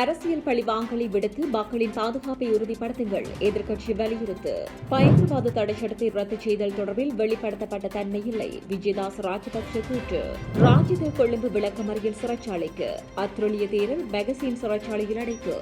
அரசியல் பழிவாங்கலை விடுத்து மக்களின் பாதுகாப்பை உறுதிப்படுத்துங்கள் எதிர்க்கட்சி வலியுறுத்து. பயங்கரவாத தடை சட்டத்தை ரத்து செய்தல் தொடர்பில் வெளிப்படுத்தப்பட்ட தன்மை இல்லை விஜயதாஸ் ராஜபக்ஷ கூற்று. ராஜித கொழும்பு விளக்கமறியல் சிறைச்சாலைக்கு அத்துரலிய தேரர் மெகசின் சிறைச்சாலையில் அடைப்பு.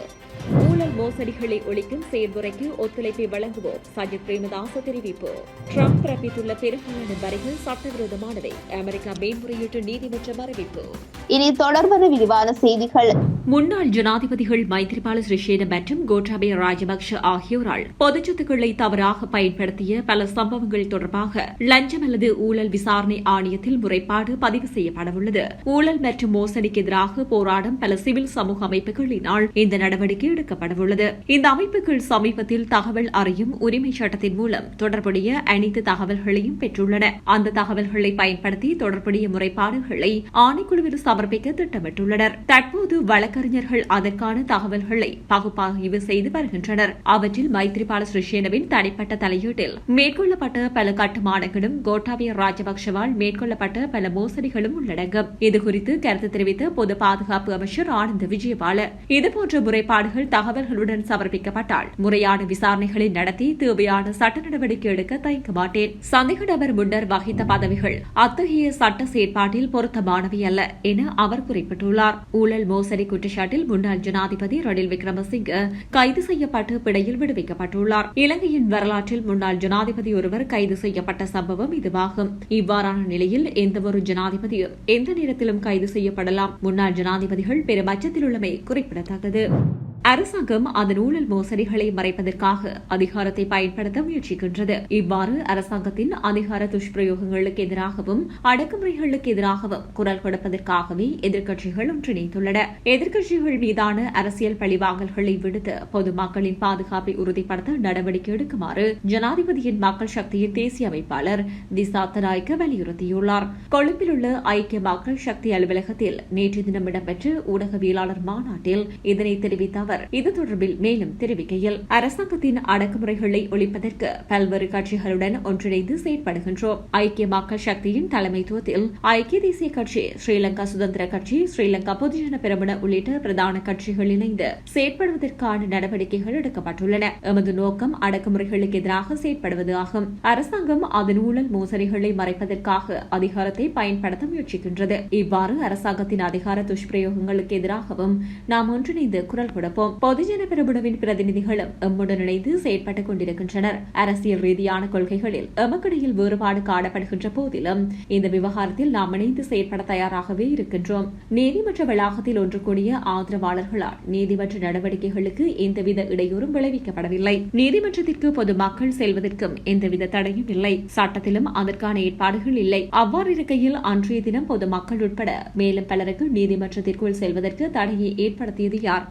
ஊழல் மோசடிகளை ஒழிக்கும் செயல்முறைக்கு ஒத்துழைப்பை வழங்குவோம் சஜித் பிரேமதாச தெரிவிப்பு. ட்ரம்ப் பிறப்பித்துள்ள பெரும்பாலான வரிகள் சட்டவிரோதமானவை அமெரிக்கா மேன்முறையீட்டு நீதிமன்றம் அறிவிப்பு. இனி தொடர்பான விரிவான செய்திகள். முன்னாள் ஜனாதிபதிகள் மைத்ரிபால சிறிசேன மற்றும் கோட்டாபய ராஜபக்ஷ ஆகியோரால் பொதுச் சொத்துக்களை தவறாக பயன்படுத்திய பல சம்பவங்கள் தொடர்பாக லஞ்சம் அல்லது ஊழல் விசாரணை ஆணையத்தில் முறைப்பாடு பதிவு செய்யப்படவுள்ளது. ஊழல் மற்றும் மோசடிக்கு எதிராக போராடும் பல சிவில் சமூக அமைப்புகளினால் இந்த நடவடிக்கை எடுக்கப்படவுள்ளது. இந்த அமைப்புகள் சமீபத்தில் தகவல் அறியும் உரிமை சட்டத்தின் மூலம் தொடர்புடைய அனைத்து தகவல்களையும் பெற்றுள்ளன. அந்த தகவல்களை பயன்படுத்தி தொடர்புடைய முறைப்பாடுகளை ஆணைக்குழுவில் சமர்ப்பிக்க திட்டமிட்டுள்ளனர். தற்போது வழக்கு வழக்கறிஞர்கள் அதற்கான தகவல்களை பகுப்பாய்வு செய்து வருகின்றனர். அவற்றில் மைத்ரிபால சிறிசேனவின் தனிப்பட்ட தலையீட்டில் மேற்கொள்ளப்பட்ட பல கட்டுமானங்களும் கோட்டாபய ராஜபக்சவால் மேற்கொள்ளப்பட்ட பல மோசடிகளும் உள்ளடங்கும் இதுகுறித்து கருத்து தெரிவித்த பொது பாதுகாப்பு அமைச்சர் ஆனந்த விஜயபால. இதுபோன்ற முறைப்பாடுகள் தகவல்களுடன் சமர்ப்பிக்கப்பட்டால் முறையான விசாரணைகளை நடத்தி தேவையான சட்ட நடவடிக்கை எடுக்க தயங்க மாட்டேன். சந்தேக நபர் முன்னர் வகித்த பதவிகள் அத்தகைய சட்ட செயற்பாட்டில் பொருத்தமானவை அல்ல என அவர் குறிப்பிட்டுள்ளார். ஊழல் மோசடி குற்றச்சாட்டில் முன்னாள் ஜனாதிபதி ரணில் விக்ரமசிங்க கைது செய்யப்பட்டு பிணையில் விடுவிக்கப்பட்டுள்ளார். இலங்கையின் வரலாற்றில் முன்னாள் ஜனாதிபதி ஒருவர் கைது செய்யப்பட்ட சம்பவம் இதுவாகும். இவ்வாறான நிலையில் எந்தவொரு ஜனாதிபதியும் எந்த நேரத்திலும் கைது செய்யப்படலாம். முன்னாள் ஜனாதிபதிகள் பெரும் அச்சத்தில் உள்ளமை குறிப்பிடத்தக்கது. அரசாங்கம் அதன் ஊழல் மோசடிகளை மறைப்பதற்காக அதிகாரத்தை பயன்படுத்த முயற்சிக்கின்றது. இவ்வாறு அரசாங்கத்தின் அதிகார துஷ்பிரயோகங்களுக்கு எதிராகவும் அடக்குமுறைகளுக்கு எதிராகவும் குரல் கொடுப்பதற்காகவே எதிர்க்கட்சிகள் ஒன்றிணைத்துள்ளன எதிர்க்கட்சிகள் மீதான அரசியல் பழிவாங்கல்களை விடுத்து பொதுமக்களின் பாதுகாப்பை உறுதிப்படுத்த நடவடிக்கை எடுக்குமாறு ஜனாதிபதியின் மக்கள் சக்தியின் தேசிய அமைப்பாளர் திசா தனாய்க்க வலியுறுத்தியுள்ளார். கொழும்பில் உள்ள ஐக்கிய மக்கள் சக்தி அலுவலகத்தில் நேற்று தினம் இடம்பெற்ற ஊடகவியலாளர் மாநாட்டில் இதனை தெரிவித்த அவர் அவர் இது தொடர்பில் மேலும் தெரிவிக்கையில் அரசாங்கத்தின் அடக்குமுறைகளை ஒழிப்பதற்கு பல்வேறு கட்சிகளுடன் ஒன்றிணைந்து செயற்படுகின்றோம். ஐக்கிய மக்கள் சக்தியின் தலைமைத்துவத்தில் ஐக்கிய தேசிய கட்சி ஸ்ரீலங்கா சுதந்திர கட்சி ஸ்ரீலங்கா பொதுஜன பெரமுன உள்ளிட்ட பிரதான கட்சிகள் இணைந்து செயற்படுவதற்கான நடவடிக்கைகள் எடுக்கப்பட்டுள்ளன. எமது நோக்கம் அடக்குமுறைகளுக்கு எதிராக செயற்படுவது ஆகும். அரசாங்கம் அதன் ஊழல் மோசடிகளை மறைப்பதற்காக அதிகாரத்தை பயன்படுத்த முயற்சிக்கின்றது. இவ்வாறு அரசாங்கத்தின் அதிகார துஷ்பிரயோகங்களுக்கு எதிராகவும் நாம் ஒன்றிணைந்து குரல் கொடுப்போம். பொதுஜன பிரபுடவின் பிரதிநிதிகளும் எம்முடன் இணைந்து செயற்பட்டுக் கொண்டிருக்கின்றனர். அரசியல் ரீதியான கொள்கைகளில் எமக்கிடையில் வேறுபாடு காணப்படுகின்ற போதிலும் இந்த விவகாரத்தில் நாம் இணைந்து செயற்பட தயாராகவே இருக்கின்றோம். நீதிமன்ற வளாகத்தில் ஒன்று கூடிய ஆதரவாளர்களால் நீதிமன்ற நடவடிக்கைகளுக்கு எந்தவித இடையூறும் விளைவிக்கப்படவில்லை. நீதிமன்றத்திற்கு பொதுமக்கள் செல்வதற்கும் எந்தவித தடையும் இல்லை. சட்டத்திலும் அதற்கான ஏற்பாடுகள் இல்லை. அவ்வாறு இருக்கையில் அன்றைய தினம் பொதுமக்கள் உட்பட மேலும் பலருக்கு நீதிமன்றத்திற்குள் செல்வதற்கு தடையை ஏற்படுத்தியது யார்?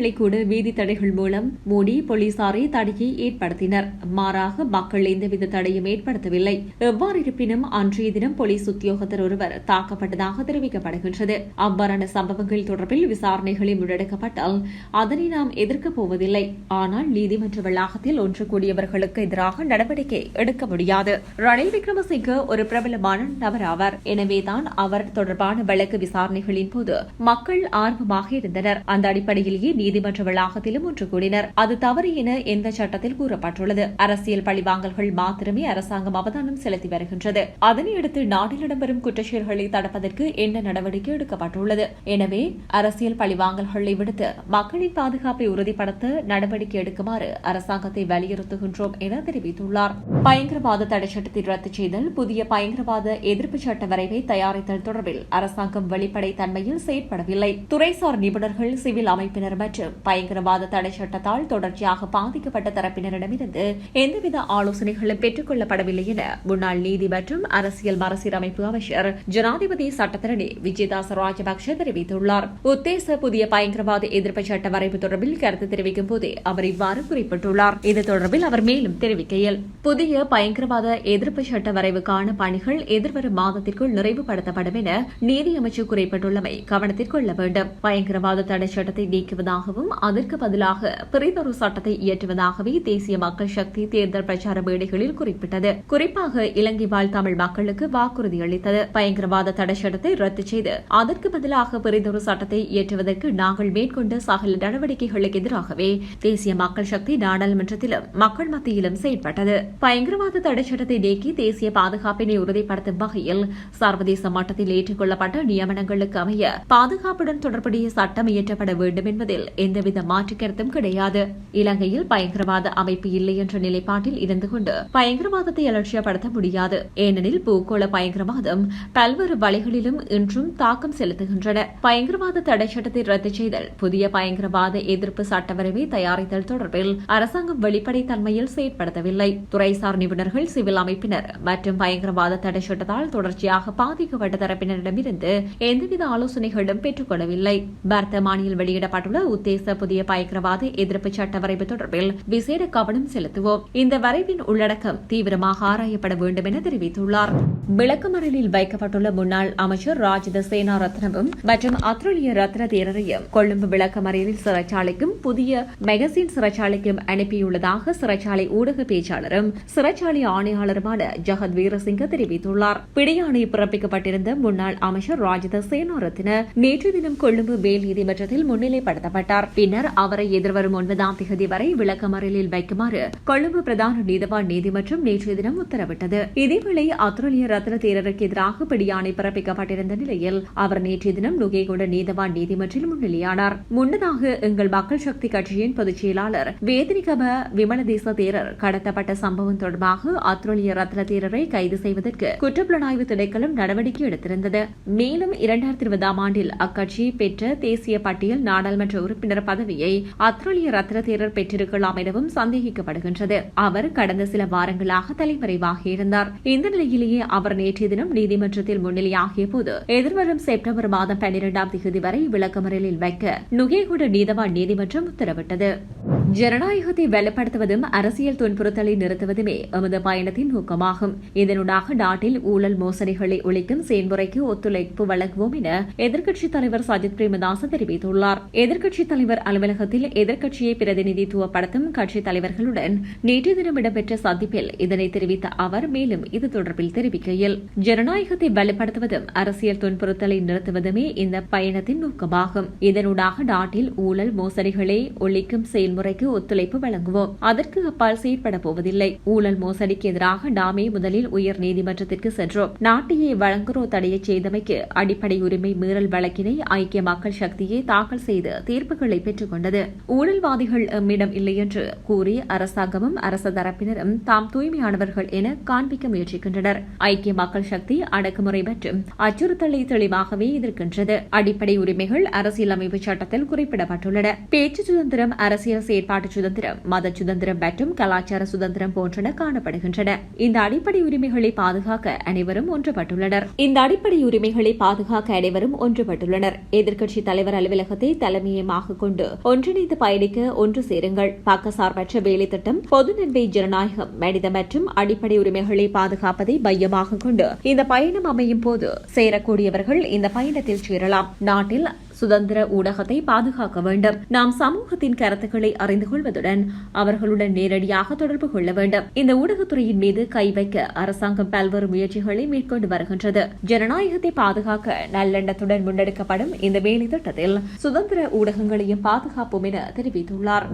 வாகனங்களை கூட வீதி தடைகள் மூலம் மூடி போலீசாரை தடையை ஏற்படுத்தினர். மாறாக மக்கள் எந்தவித தடையும் ஏற்படுத்தவில்லை. எவ்வாறு இருப்பினும் அன்றைய தினம் போலீஸ் உத்தியோகத்தர் ஒருவர் தாக்கப்பட்டதாக தெரிவிக்கப்படுகின்றது. அவ்வாறான சம்பவங்கள் தொடர்பில் விசாரணைகளை முன்னெடுக்கப்பட்டால் அதனை நாம் எதிர்க்கப் போவதில்லை. ஆனால் நீதிமன்ற வளாகத்தில் ஒன்று கூடியவர்களுக்கு எதிராக நடவடிக்கை எடுக்க முடியாது. ரணில் விக்ரமசிங்க ஒரு பிரபலமான நபர் ஆவார். எனவேதான் அவர் தொடர்பான வழக்கு விசாரணைகளின் போது மக்கள் ஆர்வமாக இருந்தனர். அந்த அடிப்படையிலேயே நீதிமன்ற வளாகத்திலும் ஒன்று கூடினர். அது தவறு என எந்த சட்டத்தில் கூறப்பட்டுள்ளது. அரசியல் பழிவாங்கல்கள் மாத்திரமே அரசாங்கம் அவதானம் செலுத்தி வருகின்றது. அதனையடுத்து நாட்டில் இடம்பெறும் குற்றச்செயல்களை தடுப்பதற்கு என்ன நடவடிக்கை எடுக்கப்பட்டுள்ளது? எனவே அரசியல் பழிவாங்கல்களை விடுத்து மக்களின் பாதுகாப்பை உறுதிப்படுத்த நடவடிக்கை எடுக்குமாறு அரசாங்கத்தை வலியுறுத்துகின்றோம் என தெரிவித்துள்ளார். பயங்கரவாத தடை சட்டத்தை ரத்து செய்தல் புதிய பயங்கரவாத எதிர்ப்பு சட்ட வரைவை தயாரித்தல் தொடர்பில் அரசாங்கம் வெளிப்படை தன்மையில் செயற்படவில்லை. துறைசார் நிபுணர்கள் சிவில் அமைப்பினர் மற்றும் பயங்கரவாத தடை சட்டத்தால் தொடர்ச்சியாக பாதிக்கப்பட்ட தரப்பினரிடமிருந்து எந்தவித ஆலோசனைகளும் பெற்றுக் கொள்ளப்படவில்லை என முன்னாள் நீதி மற்றும் அரசியல் மறுசீரமைப்பு அமைச்சர் ஜனாதிபதி சட்டத்தரணி விஜயதாச ராஜபக்ஷ தெரிவித்துள்ளார். உத்தேச புதிய பயங்கரவாத எதிர்ப்பு சட்ட வரைவு தொடர்பில் கருத்து தெரிவிக்கும் போதே அவர் இவ்வாறு குறிப்பிட்டுள்ளார். இது தொடர்பில் அவர் மேலும் தெரிவிக்கையில் புதிய பயங்கரவாத எதிர்ப்பு சட்ட வரைவுக்கான பணிகள் எதிர்வரும் மாதத்திற்குள் நிறைவுபடுத்தப்படும் என நீதியமைச்சர் குறிப்பிட்டுள்ளமை கவனத்தில் கொள்ள வேண்டும். பயங்கரவாத தடை சட்டத்தை நீக்குவதாக இருப்பதாகவும் அதற்கு பதிலாக பிரிதொரு சட்டத்தை இயற்றுவதாகவே தேசிய மக்கள் சக்தி தேர்தல் பிரச்சார மேடைகளில் குறிப்பிட்டது. குறிப்பாக இலங்கை வாழ் தமிழ் மக்களுக்கு வாக்குறுதி அளித்தது. பயங்கரவாத தடை சட்டத்தை ரத்து செய்து அதற்கு பதிலாக பிரிதொரு சட்டத்தை இயற்றுவதற்கு நாங்கள் மேற்கொண்ட சகல நடவடிக்கைகளுக்கு எதிராகவே தேசிய மக்கள் சக்தி நாடாளுமன்றத்திலும் மக்கள் மத்தியிலும் செயல்பட்டது பயங்கரவாத தடை சட்டத்தை நீக்கி தேசிய பாதுகாப்பினை உறுதிப்படுத்தும் வகையில் சர்வதேச மட்டத்தில் ஏற்றுக்கொள்ளப்பட்ட நியமனங்களுக்கு அமைய பாதுகாப்புடன் தொடர்புடைய சட்டம் இயற்றப்பட வேண்டும் என்பதில் எந்தவித மாற்றுக்கருத்தும் கிடையாது. இலங்கையில் பயங்கரவாத அமைப்பு இல்லை என்ற நிலைப்பாட்டில் இருந்து கொண்டு பயங்கரவாதத்தை அலட்சியப்படுத்த முடியாது. ஏனெனில் பூகோள பயங்கரவாதம் பல்வேறு வழிகளிலும் இன்றும் தாக்கம் செலுத்துகின்றன. பயங்கரவாத தடை சட்டத்தை ரத்து செய்தல் புதிய பயங்கரவாத எதிர்ப்பு சட்டவரைவை தயாரித்தல் தொடர்பில் அரசாங்கம் வெளிப்படை தன்மையில் செயற்படுத்தவில்லை. துறைசார் நிபுணர்கள் சிவில் அமைப்பினர் மற்றும் பயங்கரவாத தடை சட்டத்தால் தொடர்ச்சியாக பாதிக்கப்பட்ட தரப்பினரிடமிருந்து எந்தவித ஆலோசனைகளும் பெற்றுக் கொள்ளவில்லை வர்த்தமானியில் வெளியிடப்பட்டுள்ள உத்தேச புதிய பயங்கரவாத எதிர்ப்பு சட்ட வரைவு தொடர்பில் விசேட கவனம் செலுத்துவோம். இந்த வரைவின் உள்ளடக்கம் தீவிரமாக ஆராயப்பட வேண்டும் என தெரிவித்துள்ளார். விளக்கமறியலில் வைக்கப்பட்டுள்ள முன்னாள் அமைச்சர் ராஜித சேனா ரத்னவும் மற்றும் அத்ருலிய ரத்ன தேரரையும் கொழும்பு விளக்கமறியலில் சிறைச்சாலைக்கும் புதிய மெகசின் சிறைச்சாலைக்கும் அனுப்பியுள்ளதாக சிறைச்சாலை ஊடக பேச்சாளரும் சிறைச்சாலை ஆணையாளருமான ஜகத் வீரசிங்க தெரிவித்துள்ளார். பிடியாணை பிறப்பிக்கப்பட்டிருந்த முன்னாள் அமைச்சர் ராஜித சேனாரத்ன நேற்று தினம் கொழும்பு மேல் நீதிமன்றத்தில் முன்னிலைப்படுத்தப்பட்டார். பின்னர் அவரை எதிர்வரும் ஒன்பதாம் தேதி வரை விளக்கமறியலில் வைக்குமாறு கொழும்பு பிரதான நீதவான் நீதிமன்றம் நேற்றைய தினம் உத்தரவிட்டது. இதேவேளை அத்துரலிய ரத்ன தேரருக்கு எதிராக பிடியாணை பிறப்பிக்கப்பட்டிருந்த நிலையில் அவர் நேற்றைய தினம் நுகேகொண்ட நீதவான் நீதிமன்றில் முன்னிலையானார். முன்னதாக எங்கள் மக்கள் சக்தி கட்சியின் பொதுச் செயலாளர் வேதினிகம விமலதேச தேரர் கடத்தப்பட்ட சம்பவம் தொடர்பாக அத்துரலிய ரத்ன தேரரை கைது செய்வதற்கு குற்றப்புலனாய்வு திணைக்களம் நடவடிக்கை எடுத்திருந்தது. மேலும் இரண்டாயிரத்தி இருபதாம் ஆண்டில் அக்கட்சி பெற்ற தேசிய பட்டியல் நாடாளுமன்ற உறுப்பினர் பதவியை அத்ரலிய ரத்ன தேரர் பெற்றிருக்கலாம் எனவும் சந்தேகிக்கப்படுகின்றது. அவர் கடந்த சில வாரங்களாக தலைமறைவாகியிருந்தார் இந்த நிலையிலேயே அவர் நேற்றைய தினம் நீதிமன்றத்தில் முன்னிலையாகிய போது எதிர்வரும் செப்டம்பர் மாதம் பன்னிரெண்டாம் தேதி வரை விளக்கமறியலில் வைக்க நுகேகுட நீதவான் நீதிமன்றம் உத்தரவிட்டது. ஜனநாயகத்தை வலுப்படுத்துவதும் அரசியல் துன்புறுத்தலை நிறுத்துவதுமே எமது பயணத்தின் நோக்கமாகும். இதனூடாக நாட்டில் ஊழல் மோசடிகளை ஒழிக்கும் செயல்முறைக்கு ஒத்துழைப்பு வழங்குவோம் என எதிர்க்கட்சித் தலைவர் சஜித் பிரேமதாச தெரிவித்துள்ளார். எதிர்க்கட்சித் தலைவர் அலுவலகத்தில் எதிர்க்கட்சியை பிரதிநிதித்துவப்படுத்தும் கட்சித் தலைவர்களுடன் நேற்று தினம் இடம்பெற்ற சந்திப்பில் இதனை தெரிவித்த அவர் மேலும் இது தொடர்பில் தெரிவிக்கிறார். தெரிவிக்கையில் ஜனநாயகத்தை வலுப்படுத்துவதும் அரசியல் துன்புறுத்தலை நிறுத்துவதுமே இந்த பயணத்தின் நோக்கமாகும். இதனூடாக நாட்டில் ஊழல் மோசடிகளை ஒழிக்கும் செயல்முறைக்கு ஒத்துழைப்பு வழங்குவோம். அதற்கு அப்பால் செயற்பட போவதில்லை. ஊழல் மோசடிக்கு எதிராக நாமே முதலில் உயர் நீதிமன்றத்திற்கு சென்றோம். நாட்டையே வழங்குறோ தடையை செய்தமைக்கு அடிப்படை உரிமை மீறல் வழக்கினை ஐக்கிய மக்கள் சக்தியை தாக்கல் செய்து தீர்ப்புகளை பெற்றுக் கொண்டது ஊழல்வாதிகள் எம்மிடம் இல்லை என்று கூறி அரசாங்கமும் அரச தரப்பினரும் தாம் தூய்மையானவர்கள் என காண்பிக்க முயற்சிக்கின்றனர். ஐக்கிய மக்கள் சக்தி அடக்குமுறை மற்றும் அச்சுறுத்தலை தெளிவாகவே எதிர்க்கின்றது. அடிப்படை உரிமைகள் அரசியலமைப்பு சட்டத்தில் குறிப்பிடப்பட்டுள்ளன. பேச்சு சுதந்திரம் அரசியல் செயற்பாட்டு சுதந்திரம் மத சுதந்திரம் மற்றும் கலாச்சார சுதந்திரம் போன்றன காணப்படுகின்றன. இந்த அடிப்படை உரிமைகளை பாதுகாக்க அனைவரும் ஒன்றுபட்டுள்ளனர். இந்த அடிப்படை உரிமைகளை பாதுகாக்க அனைவரும் ஒன்றுபட்டுள்ளனர். எதிர்க்கட்சி தலைவர் அலுவலகத்தை தலைமையமாக கொண்டு ஒன்றிணைந்து பயணிக்க ஒன்று சேருங்கள். பக்கசார்பற்ற வேலை திட்டம் பொது நன்மை ஜனநாயகம் மனித மற்றும் அடிப்படை உரிமைகளை பாதுகாப்பதை மையமாக கொண்டு இந்த பயணம் அமையும் போது சேரக்கூடியவர்கள் இந்த பயணத்தில் சேரலாம். நாட்டில் சுதந்திர ஊடகத்தை பாதுகாக்க வேண்டும். நாம் சமூகத்தின் கருத்துக்களை அறிந்து கொள்வதுடன் அவர்களுடன் நேரடியாக தொடர்பு கொள்ள வேண்டும். இந்த ஊடகத்துறையின் மீது கை வைக்க அரசாங்கம் பல்வேறு முயற்சிகளை மேற்கொண்டு வருகின்றது. ஜனநாயகத்தை பாதுகாக்க நல்லெண்ணத்துடன் முன்னெடுக்கப்படும் இந்த வேலை திட்டத்தில் சுதந்திர ஊடகங்களையும் பாதுகாப்போம் என தெரிவித்துள்ளார்.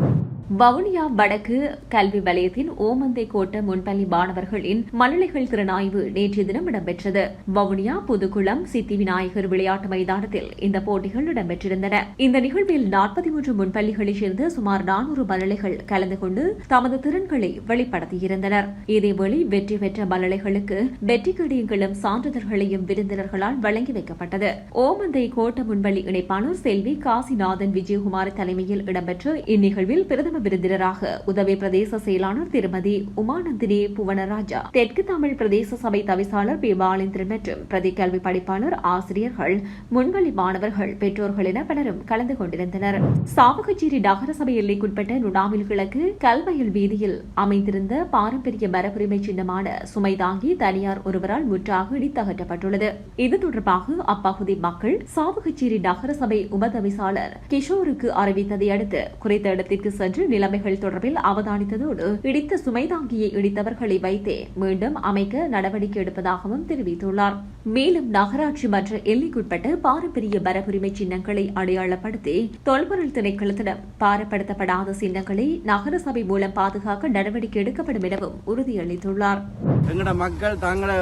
வவுனியா வடக்கு கல்வி வலயத்தின் ஓமந்தை கோட்ட முன்பள்ளி மாணவர்களின் மழலைகள் திறனாய்வு நேற்றைய தினம் இடம்பெற்றது. வவுனியா புதுக்குளம் சித்தி விநாயகர் விளையாட்டு மைதானத்தில் இந்த போட்டிகள் இடம்பெற்றிருந்தன. இந்த நிகழ்வில் நாற்பத்தி மூன்று முன்பள்ளிகளைச் சேர்ந்த சுமார் நானூறு மழலைகள் கலந்து கொண்டு தமது திறன்களை வெளிப்படுத்தியிருந்தனர். இதேவேளை வெற்றி பெற்ற மழலைகளுக்கு வெற்றி கடியங்களும் சான்றிதழ்களையும் விருந்தினர்களால் வழங்கி வைக்கப்பட்டது. ஓமந்தை கோட்ட முன்பள்ளி இணைப்பாளர் செல்வி காசிநாதன் விஜயகுமார் தலைமையில் இடம்பெற்ற இந்நிகழ்வில் பிரதமர் விருந்தினராக உதவி பிரதேச செயலாளர் திருமதி உமானந்தினி புவனராஜா தெற்கு தமிழ் பிரதேச சபை தவிசாளர் பி பாலேந்திரன் மற்றும் பிரதி கல்வி படிப்பாளர் ஆசிரியர்கள் முன்வழி மாணவர்கள் பெற்றோர்கள் என பலரும் கலந்து கொண்டிருந்தனர். சாவகச்சேரி நகர சபை எல்லைக்குட்பட்ட நுடாமில் கிழக்கு கல்வயல் வீதியில் அமைந்திருந்த பாரம்பரிய மரபுரிமை சின்னமான சுமை தாங்கி தனியார் ஒருவரால் முற்றாக இடித்தகற்றப்பட்டுள்ளது. இது தொடர்பாக அப்பகுதி மக்கள் சாவகச்சேரி நகர சபை உபதவிசாளர் கிஷோருக்கு அறிவித்ததை அடுத்து குறித்த இடத்திற்கு சென்று நிலைமைகள் தொடர்பில் அவதானித்ததோடு இடித்த சுமைதாங்கியை இடித்தவர்களை வைத்தே மீண்டும் அமைக்க நடவடிக்கை எடுப்பதாகவும் தெரிவித்துள்ளார். மேலும் நகராட்சி மன்ற எல்லைக்குட்பட்ட பாரம்பரிய மரபுரிமை சின்னங்களை அடையாளப்படுத்தி தொல்பொருள் திணைக்களத்திடம் பாரப்படுத்தப்படாத சின்னங்களை நகரசபை மூலம் பாதுகாக்க நடவடிக்கை எடுக்கப்படும் எனவும் உறுதியளித்துள்ளார். எங்கட மக்கள் தங்கள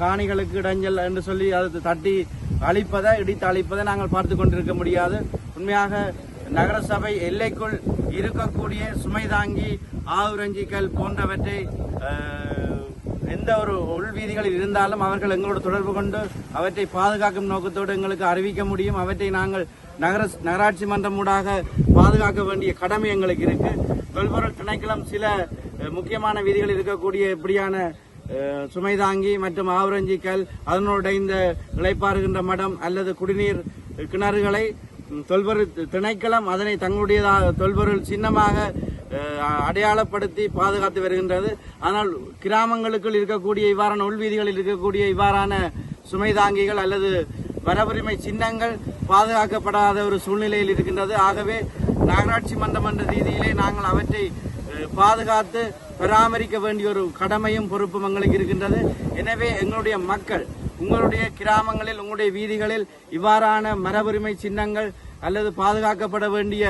காணிகளுக்கு இடைஞ்சல் என்று சொல்லி அதை தட்டி அழிப்பதை இடித்து அழிப்பதை நாங்கள் பார்த்து கொண்டிருக்க முடியாது. உண்மையாக நகரசபை எல்லைக்குள் இருக்கக்கூடிய சுமை தாங்கி ஆவுரஞ்சிக்கல் போன்றவற்றை எந்த ஒரு உள்வீதிகளில் இருந்தாலும் அவர்கள் எங்களோடு தொடர்பு கொண்டு அவற்றை பாதுகாக்கும் நோக்கத்தோடு எங்களுக்கு அறிவிக்க முடியும். அவற்றை நாங்கள் நகர நகராட்சி மன்றம் ஊடாக பாதுகாக்க வேண்டிய கடமை எங்களுக்கு இருக்கு. தொல்பொருள் திணைக்களம் சில முக்கியமான வீதிகளில் இருக்கக்கூடிய இப்படியான சுமைதாங்கி சுமை தாங்கி மற்றும் ஆவரஞ்சிக்கல் அதனுடைய இந்த இளைப்பாறுகின்ற மடம் அல்லது குடிநீர் கிணறுகளை தொல்பொருள் திணைக்களம் அதனை தங்களுடைய தொல்பொருள் சின்னமாக அடையாளப்படுத்தி பாதுகாத்து வருகின்றது. ஆனால் கிராமங்களுக்குள் இருக்கக்கூடிய இவ்வாறான உள்வீதிகளில் இருக்கக்கூடிய இவ்வாறான சுமை தாங்கிகள் அல்லது வரவுரிமை சின்னங்கள் பாதுகாக்கப்படாத ஒரு சூழ்நிலையில் இருக்கின்றது. ஆகவே நகராட்சி மன்றம் என்ற ரீதியிலே நாங்கள் அவற்றை பாதுகாத்து பராமரிக்க வேண்டிய ஒரு கடமையும் பொறுப்பும் எங்களுக்கு இருக்கின்றது. எனவே எங்களுடைய மக்கள் உங்களுடைய கிராமங்களில் உங்களுடைய வீதிகளில் இவ்வாறான மரபுரிமை சின்னங்கள் அல்லது பாதுகாக்கப்பட வேண்டிய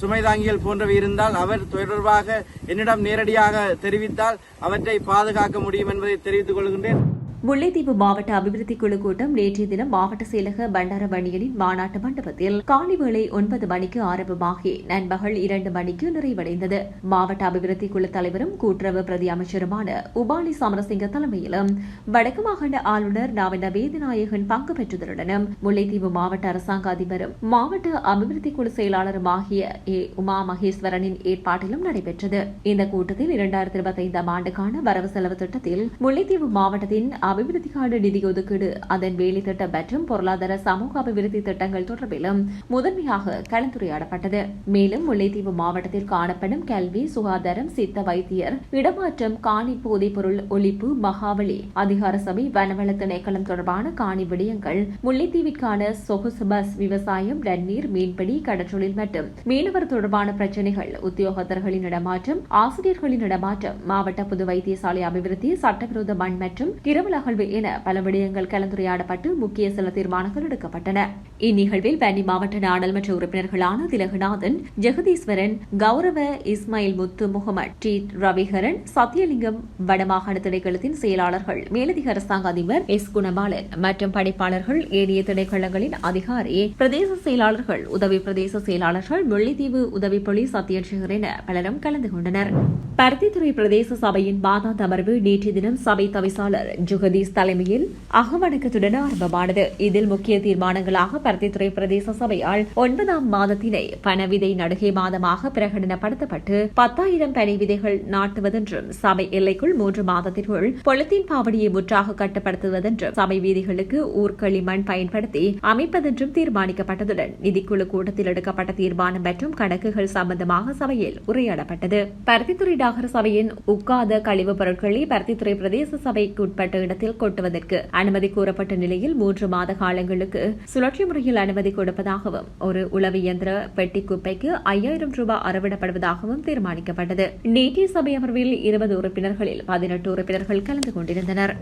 சுமைதாங்கிகள் போன்றவை இருந்தால் அவர் தொடர்பாக என்னிடம் நேரடியாக தெரிவித்தால் அவற்றை பாதுகாக்க முடியும் என்பதை தெரிவித்துக் கொள்கின்றேன். முல்லைத்தீவு மாவட்ட அபிவிருத்தி குழு கூட்டம் நேற்றைய தினம் மாவட்ட செயலக பண்டாரவணியனின் மாநாட்டு மண்டபத்தில் காலை வேளை ஒன்பது மணிக்கு ஆரம்பமாகி நண்பகல் இரண்டு மணிக்கு நிறைவடைந்தது. மாவட்ட அபிவிருத்தி குழு தலைவரும் கூட்டுறவு பிரதி அமைச்சருமான உபாலி சமரசிங்க தலைமையிலும் வடக்கு மாகாண ஆளுநர் நவீன வேதநாயகன் பங்கு பெற்றதுடனும் முல்லைத்தீவு மாவட்ட அரசாங்க அதிபரும் மாவட்ட அபிவிருத்தி குழு செயலாளரும் ஆகிய ஏ உமா மகேஸ்வரனின் ஏற்பாட்டிலும் நடைபெற்றது. இந்த கூட்டத்தில் இரண்டாயிரத்தி இருபத்தி ஐந்தாம் ஆண்டுக்கான வரவு செலவு திட்டத்தில் முல்லைத்தீவு மாவட்டத்தின் அபிவிருத்திக்கான நிதி ஒதுக்கீடு அதன் வேலை திட்டம் மற்றும் பொருளாதார சமூக அபிவிருத்தி திட்டங்கள் தொடர்பிலும் முதன்மையாக கலந்துரையாடப்பட்டது. மேலும் முல்லைத்தீவு மாவட்டத்தில் காணப்படும் கல்வி சுகாதாரம் சித்த வைத்தியர் இடமாற்றம் காணி போதைப் பொருள் ஒழிப்பு மகாவளி அதிகார சபை வனவள திணைக்களம் தொடர்பான காணி விடயங்கள் முல்லைத்தீவிற்கான சொகுசு பஸ் விவசாயம் நன்னீர் மீன்பிடி கடற்றொழில் மற்றும் மீனவர் தொடர்பான பிரச்சினைகள் உத்தியோகத்தர்களின் இடமாற்றம் ஆசிரியர்களின் இடமாற்றம் மாவட்ட பொது வைத்தியசாலை அபிவிருத்தி சட்டவிரோத மண் மற்றும் கிரவலக அகழ்வு என பல விடயங்கள் கலந்துரையாடப்பட்டு முக்கிய சில தீர்மானங்கள் எடுக்கப்பட்டன. இந்நிகழ்வில் பன்னி மாவட்ட நாடாளுமன்ற உறுப்பினர்களான திலகநாதன் ஜெகதீஸ்வரன் கௌரவ இஸ்மாயில் முத்து முகமது டி. ரவிகரன் சத்தியலிங்கம் வடமாகாண திணைக்களத்தின் செயலாளர்கள் மேலதிக அரசாங்க அதிபர் எஸ். குணபாலன் மற்றும் படைப்பாளர்கள் ஏனைய திணைக்களங்களின் அதிகாரி பிரதேச செயலாளர்கள் உதவி பிரதேச செயலாளர்கள் முள்ளித்தீவு உதவி போலீஸ் அத்தியட்சகர் என பலரும் கலந்து கொண்டனர். பருத்தித்துறை பிரதேச சபையின் மாதாந்த அமர்வு நேற்று தினம் சபை தவிசாளர் பிரதீஷ் தலைமையில் அகவணக்கத்துடன் ஆரம்பமானது. இதில் முக்கிய தீர்மானங்களாக பருத்தித்துறை பிரதேச சபையால் ஒன்பதாம் மாதத்தினை பணவிதை நடுகை மாதமாக பிரகடனப்படுத்தப்பட்டு பத்தாயிரம் பனை விதைகள் நாட்டுவதென்றும் சபை எல்லைக்குள் மூன்று மாதத்திற்குள் பொலித்தீன் பாவடியை முற்றாக கட்டுப்படுத்துவதென்றும் சபை வீதிகளுக்கு ஊர்களிமண் பயன்படுத்தி அமைப்பதென்றும் தீர்மானிக்கப்பட்டதுடன் நிதிக்குழு கூட்டத்தில் எடுக்கப்பட்ட தீர்மானம் மற்றும் கணக்குகள் சம்பந்தமாக சபையில் உரையாடப்பட்டது. பருத்தித்துறை நகர சபையின் உட்காத கழிவுப் பொருட்களை பருத்தித்துறை பிரதேச சபைக்கு உட்பட்ட இடத்தில் கொட்டுவதற்கு அனுமதி கூறப்பட்ட நிலையில் மூன்று மாத காலங்களுக்கு சுழற்சி முறையில் அனுமதி கொடுப்பதாகவும் ஒரு உளவு இயந்திர பெட்டி குப்பைக்கு ஐயாயிரம் ரூபாய் அறவிடப்படுவதாகவும் தீர்மானிக்கப்பட்டது. நேற்றைய சபை அமர்வில் இருபது உறுப்பினர்களில் பதினெட்டு உறுப்பினர்கள் கலந்து கொண்டிருந்தனர்.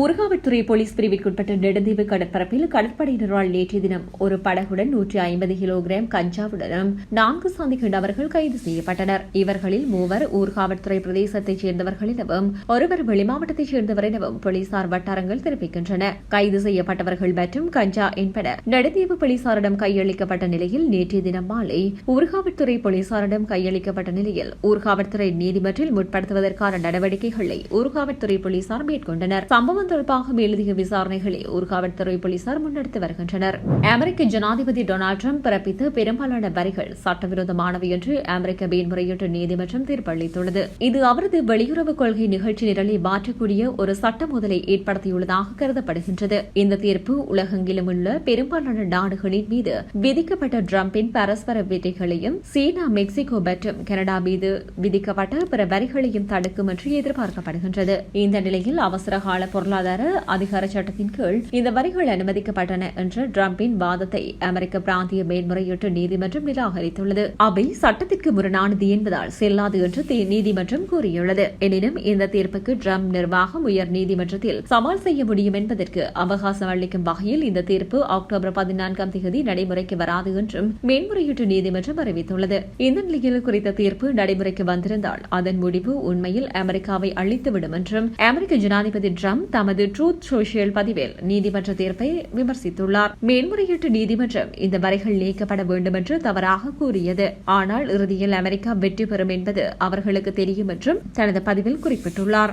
ஊர்காவல்துறை போலீஸ் பிரிவிற்குட்பட்ட நெடுந்தீவு கடற்பரப்பில் கடற்படையினரால் நேற்றைய தினம் ஒரு படகுடன் நூற்றி ஐம்பது கிலோகிராம் கஞ்சாவுடனும் நான்கு சந்தேக நபர்கள் கைது செய்யப்பட்டனர். இவர்களில் மூவர் ஊர்காவல்துறை பிரதேசத்தைச் சேர்ந்தவர்கள் எனவும் ஒருவர் வெளிமாவட்டத்தைச் சேர்ந்தவர் எனவும் போலீசார் வட்டாரங்கள் தெரிவிக்கின்றன. கைது செய்யப்பட்டவர்கள் மற்றும் கஞ்சா என்பன நடுத்தீவு போலீசாரிடம் கையளிக்கப்பட்ட நிலையில் நேற்றைய தினம் மாலை ஊர்காவல்துறை போலீசாரிடம் கையளிக்கப்பட்ட நிலையில் ஊர்காவல்துறை நீதிமன்றில் முற்படுத்துவதற்கான நடவடிக்கைகளை ஊர்காவல்துறை போலீசார் மேற்கொண்டனர். சம்பவம் தொடர்பாக மேலதிக விசாரணைகளை ஊர்காவல்துறை போலீசார் முன்னெடுத்து வருகின்றனர். அமெரிக்க ஜனாதிபதி டொனால்டு ட்ரம்ப் பிறப்பித்த பெரும்பாலான வரிகள் சட்டவிரோதமானவை என்று அமெரிக்க மேன்முறையீட்டு நீதிமன்றம் தீர்ப்பளித்துள்ளது. இது அவரது வெளியுறவு கொள்கை நிகழ்ச்சி நிரலை மாற்றக்கூடிய ஒரு சட்ட மோதலை ஏற்படுத்தியுள்ளதாக கருதப்படுகின்றது. இந்த தீர்ப்பு உலகெங்கிலும் உள்ள பெரும்பாலான நாடுகளின் மீது விதிக்கப்பட்ட டிரம்பின் பரஸ்பர வெற்றிகளையும் சீனா மெக்சிகோ மற்றும் கனடா மீது விதிக்கப்பட்ட பிற வரிகளையும் தடுக்கும் என்று எதிர்பார்க்கப்படுகின்றது. இந்த நிலையில் அவசர கால பொருளாதார அதிகார சட்டத்தின் கீழ் இந்த வரிகள் அனுமதிக்கப்பட்டன என்ற டிரம்பின் வாதத்தை அமெரிக்க பிராந்திய மேல்முறையீட்டு நீதிமன்றம் நிராகரித்துள்ளது. அவை சட்டத்திற்கு முரணானது என்பதால் செல்லாது என்று நீதிமன்றம் கூறியுள்ளது. எனினும் இந்த தீர்ப்புக்கு டிரம்ப் நிர்வாகம் உயர் நீதிமன்றத்தில் சவால் செய்ய முடியும் என்பதற்கு அவகாசம் அளிக்கும் வகையில் இந்த தீர்ப்பு அக்டோபர் பதினான்காம் தேதி நடைமுறைக்கு வராது என்றும் மேன்முறையீட்டு நீதிமன்றம் அறிவித்துள்ளது. இந்த நிலையில் குறித்த தீர்ப்பு நடைமுறைக்கு வந்திருந்தால் அதன் முடிவு உண்மையில் அமெரிக்காவை அழித்துவிடும் என்றும் அமெரிக்க ஜனாதிபதி ட்ரம்ப் தமது ட்ரூத் சோஷியல் பதிவில் நீதிமன்ற தீர்ப்பை விமர்சித்துள்ளார். மேன்முறையீட்டு நீதிமன்றம் இந்த வரைகள் நீக்கப்பட வேண்டும் என்று தவறாக கூறியது. ஆனால் இறுதியில் அமெரிக்கா வெற்றி பெறும் என்பது அவர்களுக்கு தெரியும் என்றும் தனது பதிவில் குறிப்பிட்டுள்ளார்.